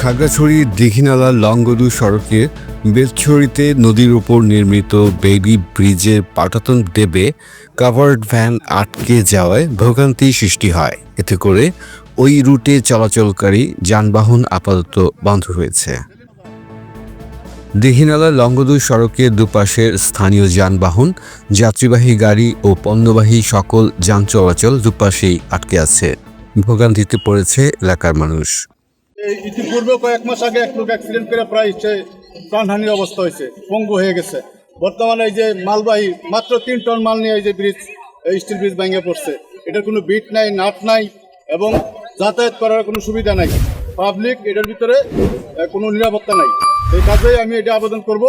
খাগড়াছড়ি দীঘিনালা লংগদু সড়কে বেলছড়িতে নদীর উপর নির্মিত বেবি ব্রিজের পাটাতন দেবে কাভার্ড ভ্যান আটকে যাওয়ায় ভোগান্তি সৃষ্টি হয়। এতে করে ওই রুটে চলাচলকারী যানবাহন আপাতত বন্ধ হয়েছে। দীঘিনালা লংগদু সড়কের দুপাশের স্থানীয় যানবাহন, যাত্রীবাহী গাড়ি ও পণ্যবাহী সকল যান চলাচল দুপাশেই আটকে আছে। ভোগান্তিতে পড়েছে এলাকার মানুষ। ইতিপূর্বে কয়েক মাস আগে এক লোক অ্যাক্সিডেন্ট করে প্রায় সে প্রাণহানির অবস্থা হয়েছে, পঙ্গু হয়ে গেছে। বর্তমানে এই যে মালবাহী, মাত্র তিন টন মাল নিয়ে এই যে ব্রিজ এই স্টিল ব্রিজ ভেঙে পড়ছে। এটার কোনো বিট নাই, নাট নাই এবং যাতায়াত করার কোনো সুবিধা নাই। পাবলিক এটার ভিতরে কোনো নিরাপত্তা নাই। এই কাজেই আমি এটা আবেদন করব।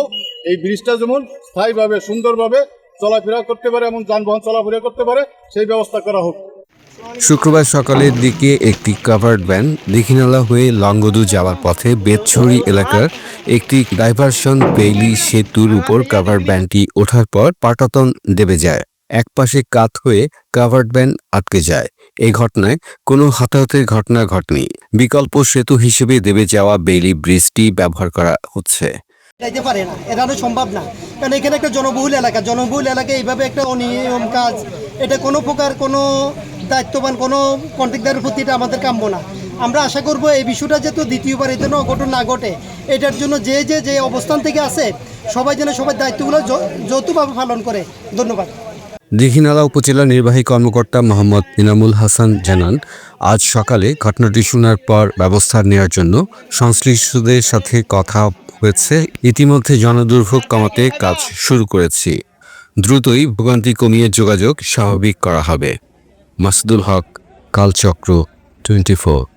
এই ব্রিজটা যেমন স্থায়ীভাবে, সুন্দরভাবে চলাফেরা করতে পারে এবং যানবাহন চলাফেরা করতে পারে, সেই ব্যবস্থা করা হোক। শুক্রবার সকালের দিকে একটি কাভার্ড ভ্যান দীঘিনালা হয়ে লংগদু যাওয়ার পথে বেতছড়ি এলাকার একটি ডাইভারশন বেইলি সেতুর উপর কাভার্ড ভ্যানটি ওঠার পর পাটাতন দেবে যায়। একপাশে কাত হয়ে কাভার্ড ভ্যান আটকে যায়। এই ঘটনায় কোনো হতাহতের ঘটনা ঘটেনি। বিকল্প সেতু হিসেবে দেবে যাওয়া বেইলি ব্রিজটি ব্যবহার করা হচ্ছে। যাইতে পারে না, এটা সম্ভব না। কারণ এখানে একটা জনবহুল এলাকা, জনবহুল এলাকায় এইভাবে একটা অনিয়ম কাজ, এটা কোনো প্রকার কোনো দায়িত্ববান কোনো কন্ট্রাক্টারের প্রতি এটা আমাদের কাম্য না। আমরা আশা করব এই বিষয়টা যেহেতু দ্বিতীয়বার এই জন্য অঘটন না ঘটে, এটার জন্য যে যে যে অবস্থান থেকে আছে, সবাই যেন সবার দায়িত্বগুলো যৌথভাবে পালন করে। ধন্যবাদ। দীঘিনালা উপজেলা নির্বাহী কর্মকর্তা মোহাম্মদ ইনামুল হাসান জানান, আজ সকালে ঘটনাটি শোনার পর ব্যবস্থা নেওয়ার জন্য সংশ্লিষ্টদের সাথে কথা হয়েছে। ইতিমধ্যে জনদুর্ভোগ কমাতে কাজ শুরু করেছি। দ্রুতই ভোগান্তি কমিয়ে যোগাযোগ স্বাভাবিক করা হবে। Masudul Haq Kalchakra twenty four.